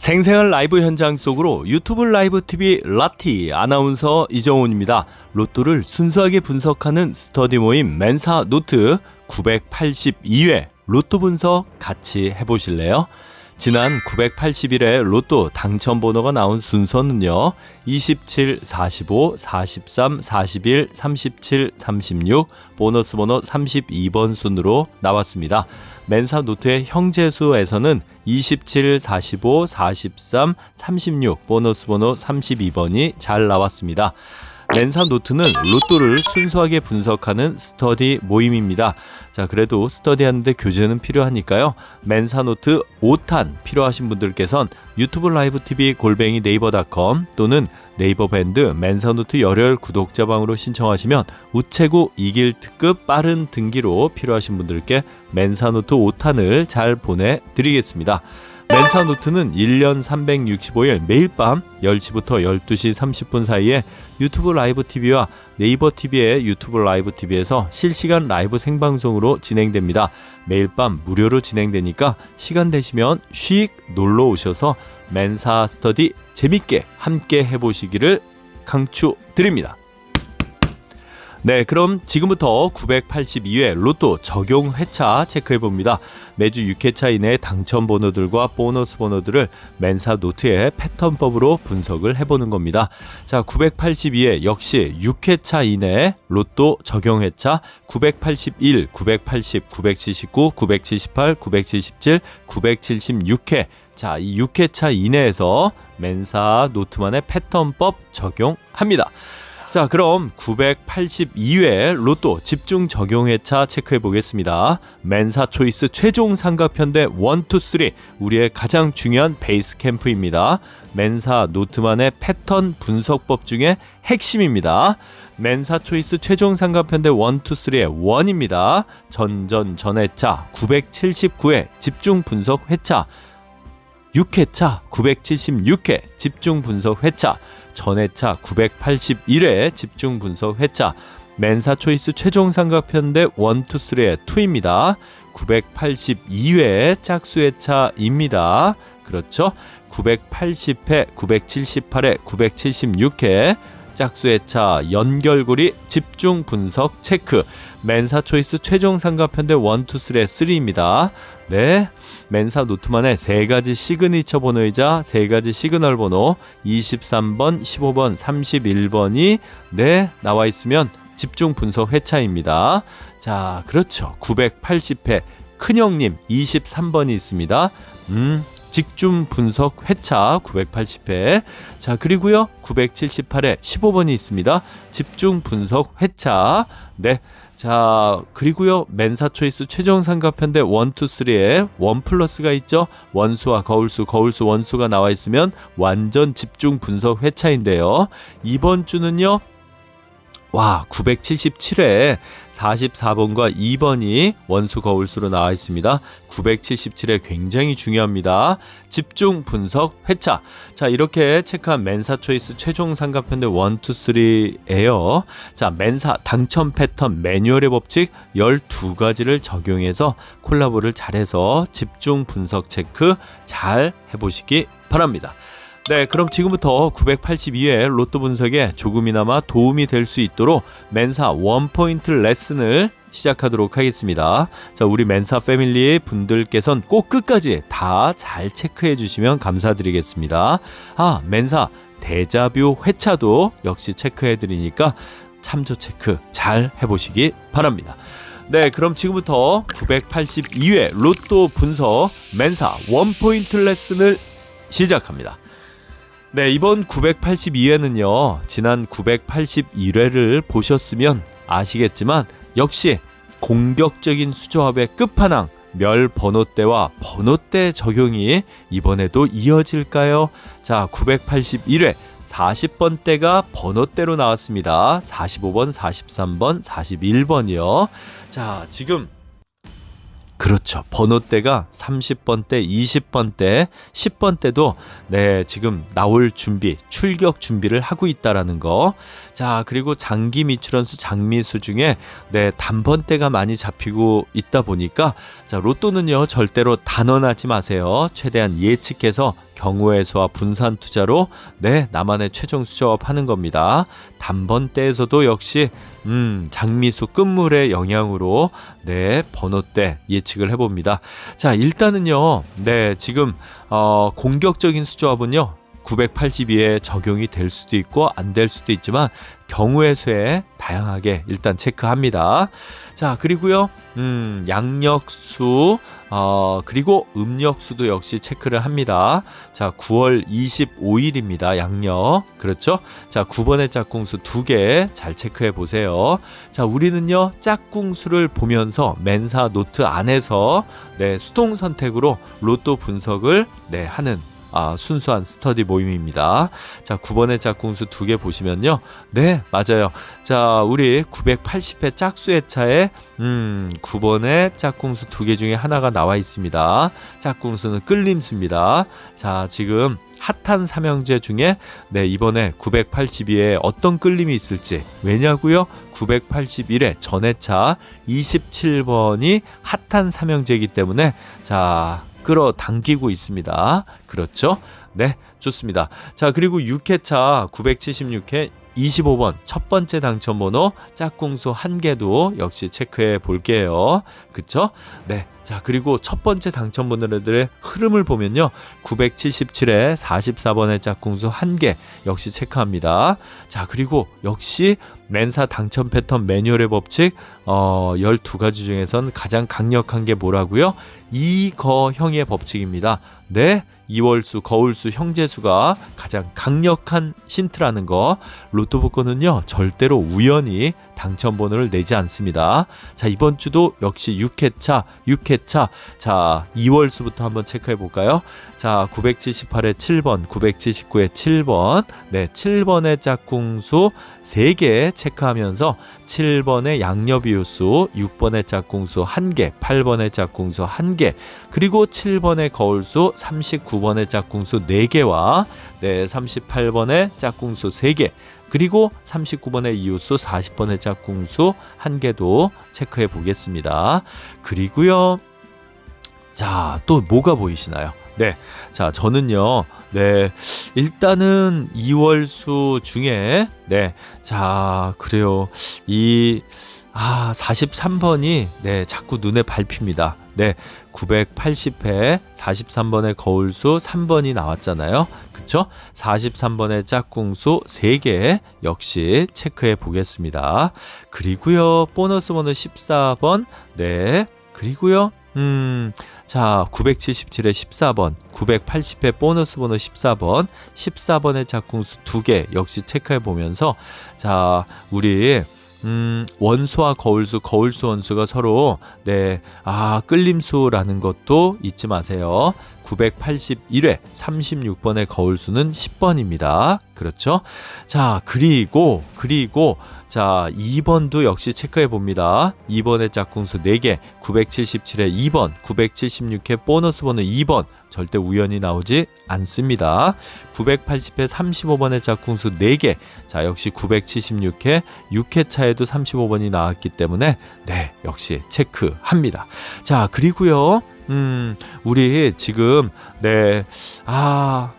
생생한 라이브 현장 속으로 유튜브 라이브 TV 라티 아나운서 이정훈입니다. 로또를 순수하게 분석하는 스터디 모임 멘사 노트 982회 로또 분석 같이 해보실래요? 지난 981회 로또 당첨 번호가 나온 순서는요. 27, 45, 43, 41, 37, 36, 보너스 번호 32번 순으로 나왔습니다. 맨사 노트의 형제수에서는 27, 45, 43, 36, 보너스 번호 32번이 잘 나왔습니다. 맨사 노트는 로또를 순수하게 분석하는 스터디 모임입니다. 자, 그래도 스터디하는데 교재는 필요하니까요. 맨사 노트 5탄 필요하신 분들께선 유튜브 라이브 TV 골뱅이 네이버닷컴 또는 네이버 밴드 맨사 노트 열혈 구독자방으로 신청하시면 우체국 이길 특급 빠른 등기로 필요하신 분들께 맨사 노트 5탄을 잘 보내드리겠습니다. 멘사 노트는 1년 365일 매일 밤 10시부터 12시 30분 사이에 유튜브 라이브 TV와 네이버 TV의 유튜브 라이브 TV에서 실시간 라이브 생방송으로 진행됩니다. 매일 밤 무료로 진행되니까 시간 되시면 쉬익 놀러 오셔서 멘사 스터디 재밌게 함께 해보시기를 강추드립니다. 네, 그럼 지금부터 982회 로또 적용 회차 체크해 봅니다. 매주 6회차 이내 당첨 번호들과 보너스 번호들을 맨사 노트의 패턴법으로 분석을 해보는 겁니다. 자, 982회 역시 6회차 이내 로또 적용 회차 981, 980, 979, 978, 977, 976회 자, 이 6회차 이내에서 맨사 노트만의 패턴법 적용합니다. 자, 그럼 982회 로또 집중 적용회차 체크해 보겠습니다. 맨사 초이스 최종 삼각편대 1, 2, 3 우리의 가장 중요한 베이스 캠프입니다. 맨사 노트만의 패턴 분석법 중에 핵심입니다. 맨사 초이스 최종 삼각편대 1, 2, 3의 원입니다. 전전 전회차 979회 집중 분석 회차 6회차 976회 집중 분석 회차 전회차 981회 집중 분석 회차 맨사 초이스 최종 삼각편대 1, 2, 3의 2입니다. 982회 짝수 회차입니다. 그렇죠? 980회, 978회, 976회 짝수 회차 연결고리 집중 분석 체크 맨사 초이스 최종 삼각편대 1, 2, 3의 3입니다. 네. 맨사 노트만의 세 가지 시그니처 번호이자 세 가지 시그널 번호 23번, 15번, 31번이 네, 나와 있으면 집중 분석 회차입니다. 자, 그렇죠. 980회 큰형님 23번이 있습니다. 음, 직중 분석 회차 980회. 자, 그리고요. 978회 15번이 있습니다. 집중 분석 회차. 네. 자, 그리고요. 맨사 초이스 최종 삼각편대 1, 2, 3에 원 플러스가 있죠. 원수와 거울수, 거울수, 원수가 나와 있으면 완전 집중 분석 회차인데요. 이번 주는요. 와, 977회 44번과 2번이 원수 거울수로 나와 있습니다. 977회 굉장히 중요합니다. 집중 분석 회차. 자, 이렇게 체크한 맨사 초이스 최종 삼각편대 1, 2, 3예요. 자, 맨사 당첨 패턴 매뉴얼의 법칙 12가지를 적용해서 콜라보를 잘해서 집중 분석 체크 잘 해보시기 바랍니다. 네, 그럼 지금부터 982회 로또 분석에 조금이나마 도움이 될 수 있도록 맨사 원포인트 레슨을 시작하도록 하겠습니다. 자, 우리 맨사 패밀리 분들께선 꼭 끝까지 다 잘 체크해 주시면 감사드리겠습니다. 아, 맨사 대자뷰 회차도 역시 체크해 드리니까 참조 체크 잘 해보시기 바랍니다. 네, 그럼 지금부터 982회 로또 분석 맨사 원포인트 레슨을 시작합니다. 네, 이번 982회는요, 지난 981회를 보셨으면 아시겠지만, 역시 공격적인 수조합의 끝판왕, 멸 번호대와 번호대 적용이 이번에도 이어질까요? 자, 981회 40번대가 번호대로 나왔습니다. 45번, 43번, 41번이요. 자, 지금 그렇죠. 번호대가 30번대, 20번대, 10번대도 네, 지금 나올 준비, 출격 준비를 하고 있다라는 거. 자, 그리고 장기 미추런수 장미수 중에 네, 단번대가 많이 잡히고 있다 보니까 자, 로또는요, 절대로 단언하지 마세요. 최대한 예측해서 경우의 수와 분산 투자로 네, 나만의 최종 수조업하는 겁니다. 단번대에서도 역시 음, 장미수 끝물의 영향으로 네, 번호대 예측을 해 봅니다. 자, 일단은요. 네, 지금 어, 공격적인 수조업은요. 982에 적용이 될 수도 있고 안 될 수도 있지만 경우의 수에 다양하게 일단 체크합니다. 자, 그리고요. 음, 양력수 어, 그리고 음력수도 역시 체크를 합니다. 자, 9월 25일입니다. 양력. 그렇죠? 자, 9번의 짝꿍수 두 개 잘 체크해 보세요. 자, 우리는요. 짝꿍수를 보면서 맨사 노트 안에서 네, 수동 선택으로 로또 분석을 네, 하는 아, 순수한 스터디 모임입니다. 자, 9번의 짝꿍수 두 개 보시면요. 네, 맞아요. 자, 우리 980회 짝수의 차에 음, 9번의 짝꿍수 두 개 중에 하나가 나와 있습니다. 짝꿍수는 끌림수입니다. 자, 지금 핫한 삼형제 중에 네, 이번에 982에 어떤 끌림이 있을지 왜냐고요? 981에 전해차 27번이 핫한 삼형제이기 때문에 자, 끌어당기고 있습니다. 그렇죠? 네, 좋습니다. 자, 그리고 6회차 976회 25번 첫 번째 당첨 번호 짝꿍수 한 개도 역시 체크해 볼게요. 그쵸? 네. 자, 그리고 첫 번째 당첨 번호들의 흐름을 보면요. 977에 44번의 짝꿍수 한개 역시 체크합니다. 자, 그리고 역시 맨사 당첨 패턴 매뉴얼의 법칙 어, 12가지 중에선 가장 강력한 게 뭐라고요? 이거형의 법칙입니다. 네. 이월수, 거울수, 형제수가 가장 강력한 힌트라는 거. 로또 복권은요, 절대로 우연히 당첨 번호를 내지 않습니다. 자, 이번 주도 역시 6회차, 6회차. 자, 2월수부터 한번 체크해 볼까요? 자, 978에 7번, 979에 7번. 네, 7번의 짝꿍수 3개 체크하면서 7번의 양녀비호수, 6번의 짝꿍수 1개, 8번의 짝꿍수 1개, 그리고 7번의 거울수, 39번의 짝꿍수 4개와 네, 38번의 짝꿍수 3개, 그리고 39번의 이웃수, 40번의 짝꿍수 한 개도 체크해 보겠습니다. 그리고요. 자, 또 뭐가 보이시나요? 네. 자, 저는요. 네. 일단은 2월수 중에 네. 자, 그래요. 이 아, 43번이 네, 자꾸 눈에 밟힙니다. 네. 980회 43번의 거울수 3번이 나왔잖아요. 그쵸? 43번의 짝꿍수 3개 역시 체크해 보겠습니다. 그리고요. 보너스 번호 14번. 네. 그리고요. 음, 자, 977에 14번, 980회 보너스 번호 14번, 14번의 짝꿍수 2개 역시 체크해 보면서 자, 우리 음, 원수와 거울수, 거울수 원수가 서로 네, 아, 끌림수라는 것도 잊지 마세요. 981회 36번의 거울수는 10번입니다. 그렇죠? 자, 그리고 그리고 자, 2번도 역시 체크해 봅니다. 2번의 짝꿍수 4개, 977에 2번, 976회 보너스 번호 2번, 절대 우연히 나오지 않습니다. 980회 35번의 짝꿍수 4개, 자, 역시 976회 6회 차에도 35번이 나왔기 때문에, 네, 역시 체크합니다. 자, 그리고요, 음, 우리 지금, 네, 아,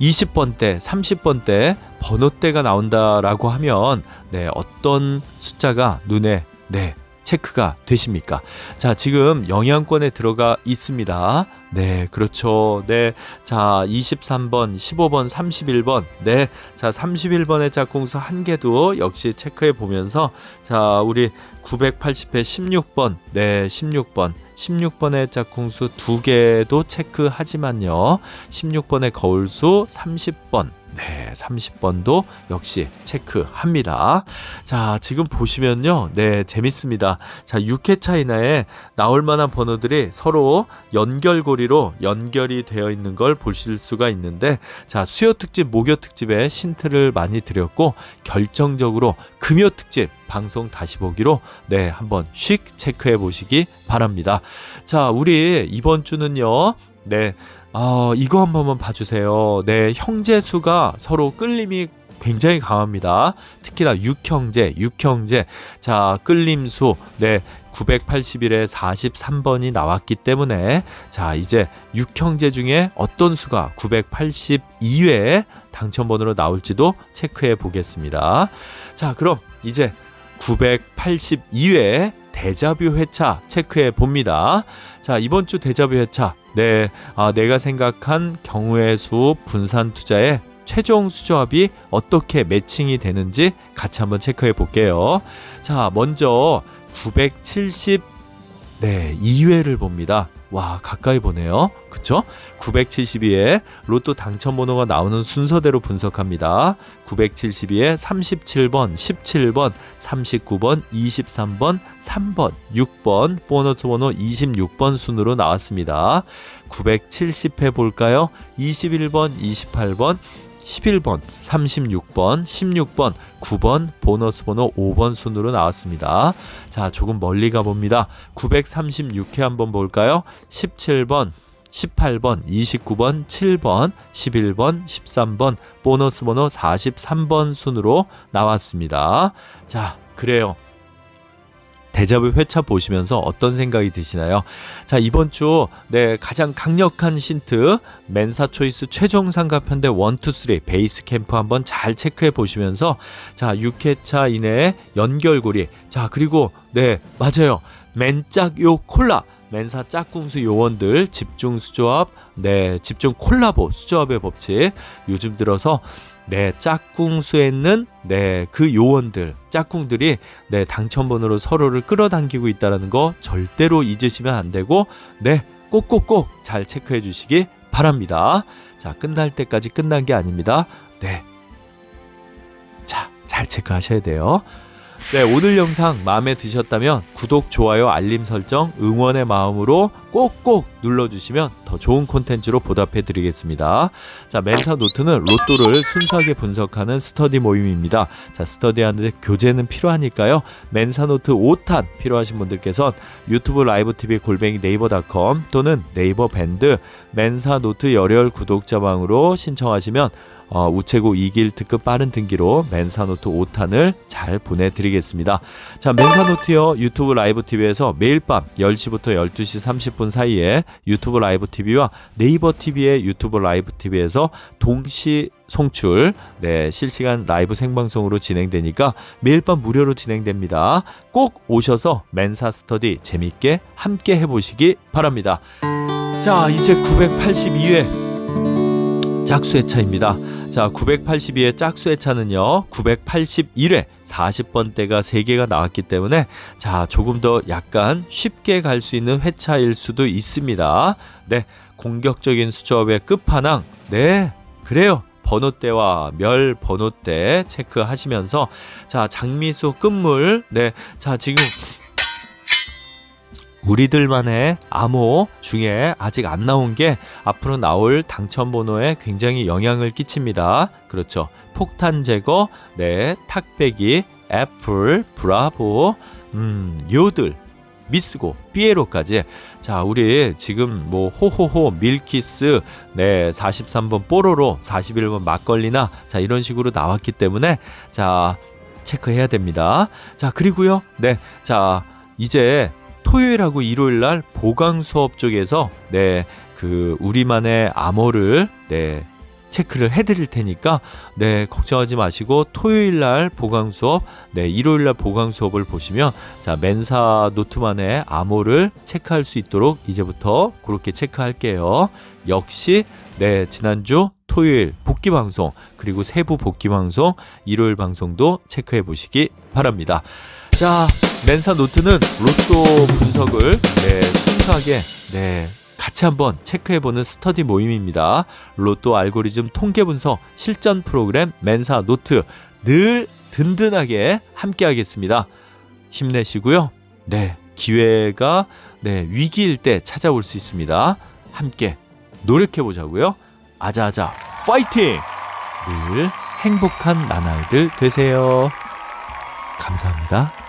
20번 대, 30번 대 번호대가 나온다라고 하면 네, 어떤 숫자가 눈에 네, 체크가 되십니까? 자, 지금 영양권에 들어가 있습니다. 네, 그렇죠. 네. 자, 23번, 15번, 31번. 네. 자, 31번의 짝꿍수 한 개도 역시 체크해 보면서 자, 우리 980회 16번. 네, 16번. 16번의 짝꿍수 두 개도 체크하지만요. 16번의 거울수 30번. 네, 30번도 역시 체크합니다. 자, 지금 보시면요. 네, 재밌습니다. 자, 6회차 이내에 나올 만한 번호들이 서로 연결고리로 연결이 되어 있는 걸 보실 수가 있는데, 자, 수요 특집, 목요 특집에 힌트를 많이 드렸고, 결정적으로 금요 특집 방송 다시 보기로 네, 한번 씩 체크해 보시기 바랍니다. 자, 우리 이번 주는요. 네. 어, 이거 한 번만 봐주세요. 네, 형제 수가 서로 끌림이 굉장히 강합니다. 특히나 육형제, 육형제. 자, 끌림수. 네, 981에 43번이 나왔기 때문에 자, 이제 6형제 중에 어떤 수가 982회 당첨번호로 나올지도 체크해 보겠습니다. 자, 그럼 이제 982회 대자뷰 회차 체크해 봅니다. 자, 이번 주 대자뷰 회차. 네, 아, 내가 생각한 경우의 수 분산 투자의 최종 수조합이 어떻게 매칭이 되는지 같이 한번 체크해 볼게요. 자, 먼저 970 네, 2회를 봅니다. 와, 가까이 보네요. 그쵸? 972에 로또 당첨번호가 나오는 순서대로 분석합니다. 972에 37번, 17번, 39번, 23번, 3번, 6번, 보너스 번호 26번 순으로 나왔습니다. 970회 볼까요? 21번, 28번, 11번, 36번, 16번, 9번, 보너스 번호 5번 순으로 나왔습니다. 자, 조금 멀리 가봅니다. 936회 한번 볼까요? 17번, 18번, 29번, 7번, 11번, 13번, 보너스 번호 43번 순으로 나왔습니다. 자, 그래요. 대자뷰 회차 보시면서 어떤 생각이 드시나요? 자, 이번 주 네, 가장 강력한 힌트 맨사 초이스 최종 상가 편대 1, 2, 3 베이스 캠프 한번 잘 체크해 보시면서 자, 6회차 이내에 연결고리. 자, 그리고 네, 맞아요. 맨짝 요 콜라 맨사 짝꿍수 요원들 집중 수조합, 네, 집중 콜라보 수조합의 법칙. 요즘 들어서 네, 짝꿍수에 있는 네, 그 요원들, 짝꿍들이 네, 당첨번호로 서로를 끌어당기고 있다는 거 절대로 잊으시면 안 되고 네, 꼭꼭꼭 잘 체크해 주시기 바랍니다. 자, 끝날 때까지 끝난 게 아닙니다. 네. 자, 잘 체크하셔야 돼요. 네, 오늘 영상 마음에 드셨다면 구독, 좋아요, 알림 설정, 응원의 마음으로 꼭꼭 눌러주시면 더 좋은 콘텐츠로 보답해 드리겠습니다. 자, 멘사 노트는 로또를 순수하게 분석하는 스터디 모임입니다. 자, 스터디하는데 교재는 필요하니까요. 멘사 노트 5탄 필요하신 분들께선 유튜브 라이브 TV 골뱅이 네이버닷컴 또는 네이버 밴드 멘사 노트 열혈 구독자방으로 신청하시면 어, 우체국 2길 특급 빠른 등기로 멘사노트 5탄을 잘 보내드리겠습니다. 자, 멘사노트요 유튜브 라이브 TV에서 매일 밤 10시부터 12시 30분 사이에 유튜브 라이브 TV와 네이버 TV의 유튜브 라이브 TV에서 동시 송출, 네, 실시간 라이브 생방송으로 진행되니까 매일 밤 무료로 진행됩니다. 꼭 오셔서 멘사 스터디 재밌게 함께 해보시기 바랍니다. 자, 이제 982회 짝수의 차입니다. 자, 982의 짝수의 차는요, 981회 40번대가 3개가 나왔기 때문에 자, 조금 더 약간 쉽게 갈 수 있는 회차일 수도 있습니다. 네, 공격적인 수조업의 끝판왕. 네, 그래요. 번호대와 멸 번호대 체크하시면서 자, 장미수 끝물. 네, 자, 지금 우리들만의 암호 중에 아직 안 나온 게 앞으로 나올 당첨 번호에 굉장히 영향을 끼칩니다. 그렇죠. 폭탄 제거, 네, 탁배기, 애플, 브라보, 음, 요들, 미스고, 삐에로까지. 자, 우리 지금 뭐 호호호, 밀키스, 네, 43번 뽀로로, 41번 막걸리나 자, 이런 식으로 나왔기 때문에 자, 체크해야 됩니다. 자, 그리고요. 네. 자, 이제 토요일하고 일요일 날 보강 수업 쪽에서 네, 그 우리만의 암호를 네, 체크를 해 드릴 테니까 네, 걱정하지 마시고 토요일 날 보강 수업, 네, 일요일 날 보강 수업을 보시면 자, 멘사 노트만의 암호를 체크할 수 있도록 이제부터 그렇게 체크할게요. 역시 네, 지난주 토요일 복귀 방송 그리고 세부 복귀 방송 일요일 방송도 체크해 보시기 바랍니다. 자, 멘사 노트는 로또 분석을 네, 순수하게 네, 같이 한번 체크해보는 스터디 모임입니다. 로또 알고리즘 통계 분석 실전 프로그램 멘사 노트 늘 든든하게 함께하겠습니다. 힘내시고요. 네, 기회가 네, 위기일 때 찾아올 수 있습니다. 함께 노력해 보자고요. 아자아자 파이팅! 늘 행복한 나날들 되세요. 감사합니다.